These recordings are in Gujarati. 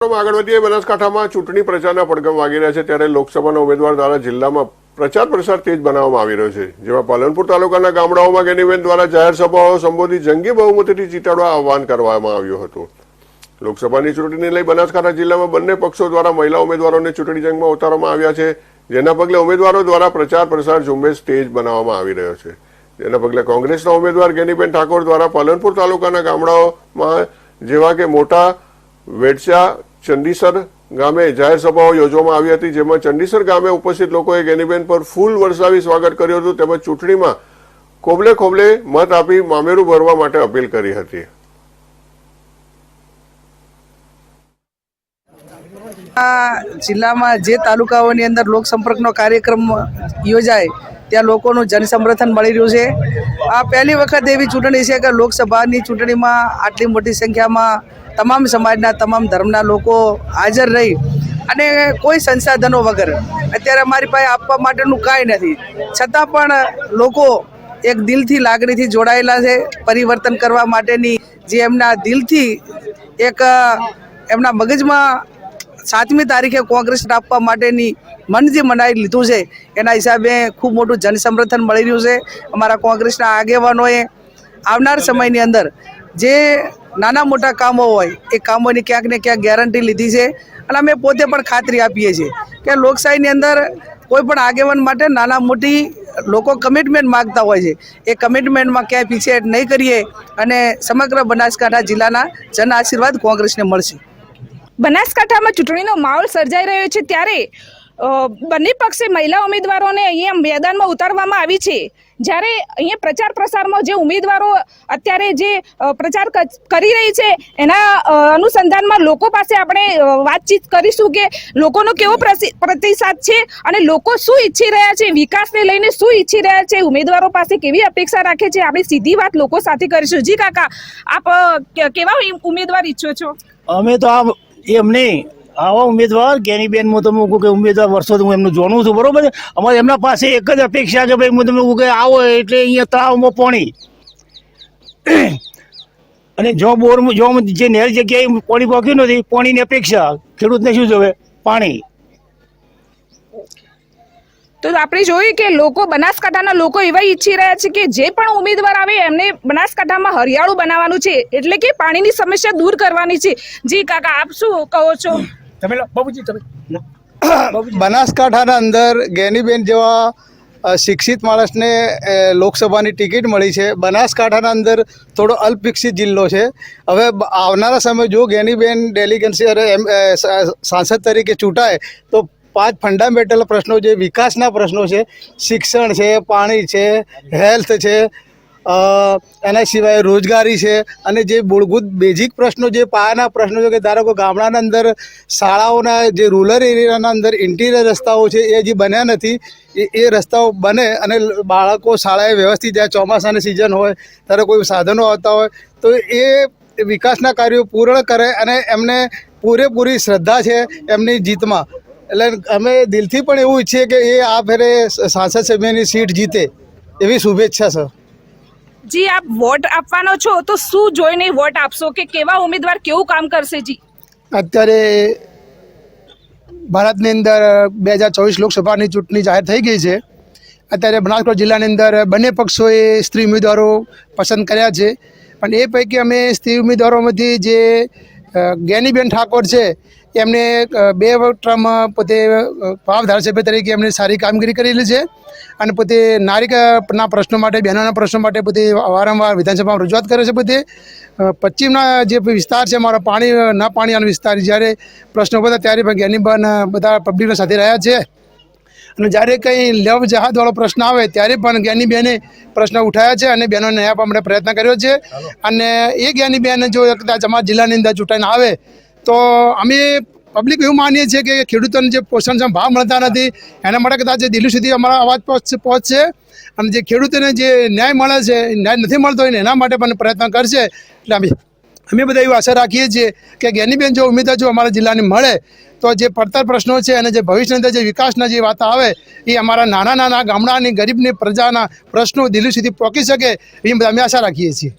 આગળ વધીએ બનાસકાંઠામાં ચૂંટણી પ્રચારના પડઘમ વાગી રહ્યા છે ત્યારે લોકસભાના ઉમેદવાર દ્વારા જિલ્લામાં પ્રચાર પ્રસાર તેજ બનાવવામાં આવી રહ્યો છે. જેમાં પાલનપુર તાલુકાના ગામડાઓમાં ગેનીબેન દ્વારા જાહેર સભાઓ, સંબોધી જંગી બહુમતીથી જીતાડવા આહવાન કરવામાં આવ્યું હતું. લોકસભાની ચૂંટણીને લઈ બનાસકાંઠા જિલ્લામાં બંને પક્ષો દ્વારા મહિલા ઉમેદવારોને ચૂંટણી જંગમાં ઉતારવામાં આવ્યા છે. જેના પગલે ઉમેદવારો દ્વારા પ્રચાર પ્રસાર ઝુંબેશ તેજ બનાવવામાં આવી રહ્યો છે. જેના પગલે કોંગ્રેસના ઉમેદવાર ગેનીબેન ઠાકોર દ્વારા પાલનપુર તાલુકાના ગામડાઓમાં જેવા કે મોટા વેડસા ચંદીસર ગામે જાહેર સભાઓ યોજવામાં આવી હતી, જેમાં ચંડીસર ગામે ઉપસ્થિત લોકોએ ગેનીબેન પર ફૂલ વરસાવી સ્વાગત કર્યું હતું. તેમજ ચૂંટણીમાં ખોબલે ખોબલે મત આપી મામેરું ભરવા માટે અપીલ કરી હતી. આ જિલ્લામાં જે તાલુકાઓની અંદર લોકસંપર્કનો કાર્યક્રમ યોજાય, ત્યાં લોકોનું જનસમર્થન મળી રહ્યું છે. આ પહેલી વખત એવી ચૂંટણી છે કે લોકસભાની ચૂંટણીમાં આટલી મોટી સંખ્યામાં તમામ સમાજના, તમામ ધર્મના લોકો હાજર રહી અને કોઈ સંસાધનો વગર અત્યારે અમારી પાસે આપવા માટેનું કાંઈ નથી. છતાં પણ લોકો એક દિલથી લાગણીથી જોડાયેલા છે પરિવર્તન કરવા માટેની, જે એમના દિલથી એક એમના મગજમાં સાતમી તારીખે કોંગ્રેસ આપવા માટેની મન જે મનાવી લીધું છે, એના હિસાબે ખૂબ મોટું જનસમર્થન મળી રહ્યું છે. અમારા કોંગ્રેસના આગેવાનોએ આવનાર સમયની અંદર જે નાના મોટા કામો હોય, એ કામોની ક્યાંક ને ક્યાંક ગેરંટી લીધી છે અને અમે પોતે પણ ખાતરી આપીએ છીએ કે લોકશાહીની અંદર કોઈ પણ આગેવાન માટે નાના મોટી લોકો કમિટમેન્ટ માગતા હોય છે. એ કમિટમેન્ટમાં ક્યાંય પીછેહટ નહીં કરીએ અને સમગ્ર બનાસકાંઠા જિલ્લાના જન આશીર્વાદ કોંગ્રેસને મળશે. બનાસકાંઠામાં ચૂંટણીનો માહોલ સર્જાઈ રહ્યો છે ત્યારે બંને પક્ષે મહિલા ઉમેદવારોને અહીંયા મેદાનમાં ઉતારવામાં આવી છે. જ્યારે અહીંયા પ્રચાર પ્રસારમાં જે ઉમેદવારો અત્યારે જે પ્રચાર કરી રહી છે, એના અનુસંધાનમાં લોકો પાસે આપણે વાતચીત કરીશું કે લોકોનો કેવો પ્રતિસાદ છે અને લોકો શું ઈચ્છી રહ્યા છે, વિકાસને લઈને શું ઈચ્છી રહ્યા છે, ઉમેદવારો પાસે કેવી અપેક્ષા રાખે છે, આપણે સીધી વાત લોકો સાથે કરીશું. જી કાકા, આપ કેવા ઉમેદવાર ઈચ્છો છો? અમે તો આ, એમ નહીં આવા ઉમેદવાર, ગેનીબેન, હું તમે કહું કે ઉમેદવાર વર્ષોથી હું એમનું જોણું છું, બરોબર અમારે એમના પાસે એક જ અપેક્ષા કે ભાઈ, હું તમે કહું કે આવો એટલે અહીંયા તળાવમાં પાણી. અને જો બોરમાં જો જે નહેર જગ્યાએ પાણી પહોંચ્યું નથી, પાણીની અપેક્ષા. ખેડૂતને શું જોવે? પાણી. તો આપણે જોયું કે લોકો બનાસકાંઠાના લોકો એવા ઈચ્છી રહ્યા છે કે જે પણ ઉમેદવાર આવે એમને બનાસકાંઠામાં હરિયાળું બનાવવાનું છે. એટલે કે પાણીની સમસ્યા દૂર કરવાની છે. જી કાકા, આપ શું કહો છો? તમે લો, બાબુજી તમે. બનાસકાંઠાના અંદર ગેનીબેન જેવા શિક્ષિત માણસને લોકસભાની ટિકિટ મળી છે. બનાસકાંઠાના અંદર થોડો અલ્પવિકસિત જિલ્લો છે. હવે આવનારા સમય જો ગેનીબેન ડેલિગન્સી અરે એમ સાંસદ તરીકે ચૂંટાય તો પાંચ ફંડામેન્ટલ પ્રશ્નો જે વિકાસના પ્રશ્નો છે શિક્ષણ છે પાણી છે હેલ્થ છે એના સિવાય રોજગારી છે અને જે મૂળભૂત બેઝિક પ્રશ્નો જે પાયાના પ્રશ્નો છે કે ધારો કે ગામડાના અંદર શાળાઓના જે રૂરલ એરિયાના અંદર ઇન્ટિરિયર રસ્તાઓ છે એ હજી બન્યા નથી. એ એ રસ્તાઓ બને અને બાળકો શાળાએ વ્યવસ્થિત જાય ચોમાસાની સિઝન હોય, ત્યારે કોઈ સાધનો આવતા હોય, તો એ વિકાસના કાર્યો પૂર્ણ કરે અને એમને પૂરેપૂરી શ્રદ્ધા છે એમની જીતમાં. એટલે અમે દિલથી પણ એવું ઈચ્છીએ કે એ આ ફેરે સાંસદ સભ્યની સીટ જીતે. એવી શુભેચ્છા, સર. જી, આપ વોટ આપવાનો છો તો શું જોઈને વોટ આપશો કે કેવા ઉમેદવાર કેવું કામ કરશે જી? અત્યારે ભારતની અંદર બે હજાર ચોવીસ લોકસભાની ચૂંટણી જાહેર થઈ ગઈ છે. અત્યારે બનાસકાંઠા જિલ્લાની અંદર બંને પક્ષોએ સ્ત્રી ઉમેદવારો પસંદ કર્યા છે. પણ એ પૈકી અમે સ્ત્રી ઉમેદવારોમાંથી જે જ્ઞાનીબેન ઠાકોર છે એમને બે ટર્મ પોતે ભાવ ધારાસભ્ય તરીકે એમણે સારી કામગીરી કરેલી છે અને પોતે નારીના પ્રશ્નો માટે બહેનોના પ્રશ્નો માટે પોતે વારંવાર વિધાનસભામાં રજૂઆત કરે છે પોતે. પશ્ચિમના જે વિસ્તાર છે અમારા પાણી ન પાણીનો વિસ્તાર જ્યારે પ્રશ્નો બધા ત્યારે પણ જ્ઞાનીબન બધા પબ્લિકના સાથે રહ્યા છે. અને જ્યારે કંઈ લવ જહાદવાળો પ્રશ્ન આવે ત્યારે પણ જ્ઞાનીબેને પ્રશ્ન ઉઠાવ્યા છે અને બહેનોને ન્યાય આપવા માટે પ્રયત્ન કર્યો છે. અને એ જ્ઞાનીબેન જો કદાચ અમારા જિલ્લાની અંદર ચૂંટાઈને આવે તો અમે પબ્લિક એવું માનીએ છીએ કે ખેડૂતોને જે પોષણક્ષમ ભાવ મળતા નથી, એના માટે કદાચ દિલ્હી સુધી અમારા અવાજ પહોંચશે પહોંચશે અને જે ખેડૂતોને જે ન્યાય મળે છે ન્યાય નથી મળતો હોય ને એના માટે પણ પ્રયત્ન કરશે. એટલે અમે અમે બધા એવી આશા રાખીએ છીએ કે જ્ઞાનીબેન જો ઉમેદવાર જો અમારા જિલ્લાને મળે, તો જે પડતર પ્રશ્નો છે અને જે ભવિષ્યની અંદર જે વિકાસના જે વાત આવે, એ અમારા નાના નાના ગામડાની ગરીબની પ્રજાના પ્રશ્નો દિલ્હી સુધી પહોંચી શકે એ બધા અમે આશા રાખીએ છીએ.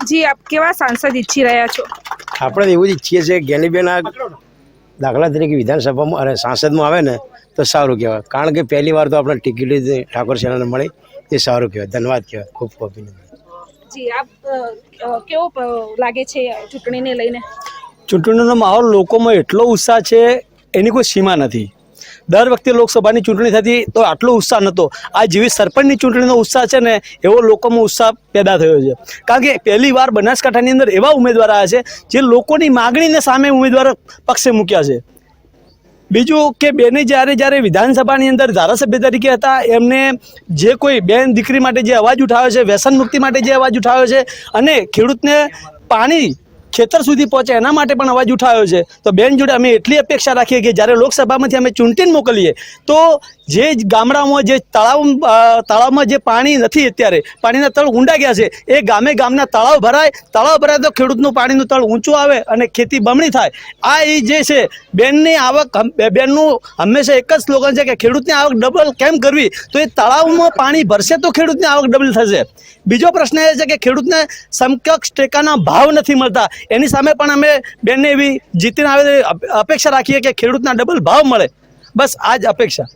જી આપ કેવા સાંસદ ઈચ્છી રહ્યા છો? આપણે એવું જ ઈચ્છીએ છીએ કે ગેનીબેન આ દાખલા તરીકે વિધાનસભામાં અને સાંસદમાં આવે ને તો સારું કહેવાય. કારણ કે પહેલી વાર તો આપણે ટિકિટ ઠાકોર સેનાને મળી એ સારું કહેવાય. ધન્યવાદ કહેવાય. ખૂબ ખૂબ અભિનંદન. જી આપ કેવો લાગે છે ચૂંટણીને લઈને? ચૂંટણીનો માહોલ લોકોમાં એટલો ઉત્સાહ છે એની કોઈ સીમા નથી. દર વખતે લોકસભાની ચૂંટણી થતી તો આટલો ઉત્સાહ નહોતો. આ જેવી સરપંચની ચૂંટણીનો ઉત્સાહ છે ને, એવો લોકોમાં ઉત્સાહ પેદા થયો છે. કારણ કે પહેલી વાર બનાસકાંઠાની અંદર એવા ઉમેદવાર આવ્યા છે, જે લોકોની માગણીને સામે ઉમેદવાર પક્ષે મૂક્યા છે. બીજું કે બેને જ્યારે જ્યારે વિધાનસભાની અંદર ધારાસભ્ય તરીકે હતા, એમને જે કોઈ બેન દીકરી માટે જે અવાજ ઉઠાવ્યો છે, વ્યસન મુક્તિ માટે જે અવાજ ઉઠાવ્યો છે અને ખેડૂતને પાણી ખેતર સુધી પહોંચે, એના માટે પણ અવાજ ઉઠાવ્યો છે. તો બેન જોડે અમે એટલી અપેક્ષા રાખીએ કે જ્યારે લોકસભામાંથી અમે ચૂંટીને મોકલીએ, તો જે ગામડામાં, જે તળાવ તળાવમાં જે પાણી નથી અત્યારે, પાણીના તળ ઊંડા ગયા છે, એ ગામે ગામના તળાવ ભરાય તળાવ ભરાય તો ખેડૂતનું પાણીનું તળ ઊંચું આવે અને ખેતી બમણી થાય. આ એ જે છે, બેનની આવક બેનનું હંમેશા એક જ સ્લોગન છે કે ખેડૂતની આવક ડબલ કેમ કરવી? તો એ તળાવમાં પાણી ભરશે તો ખેડૂતની આવક ડબલ થશે. બીજો પ્રશ્ન એ છે કે ખેડૂતને સમકક્ષ ટેકાના ભાવ નથી મળતા. એની સામે પણ અમે બેનને એવી જીતીને આવે અપેક્ષા રાખીએ કે ખેડૂતના ડબલ ભાવ મળે. બસ આ જ અપેક્ષા.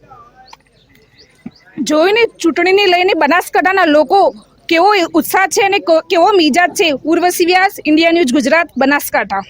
જોઈને ચૂંટણીને લઈને બનાસકાંઠાના લોકો કેવો ઉત્સાહ છે અને કેવો મિજાજ છે? Urvashi Vyas, India news Gujarat, Banaskantha.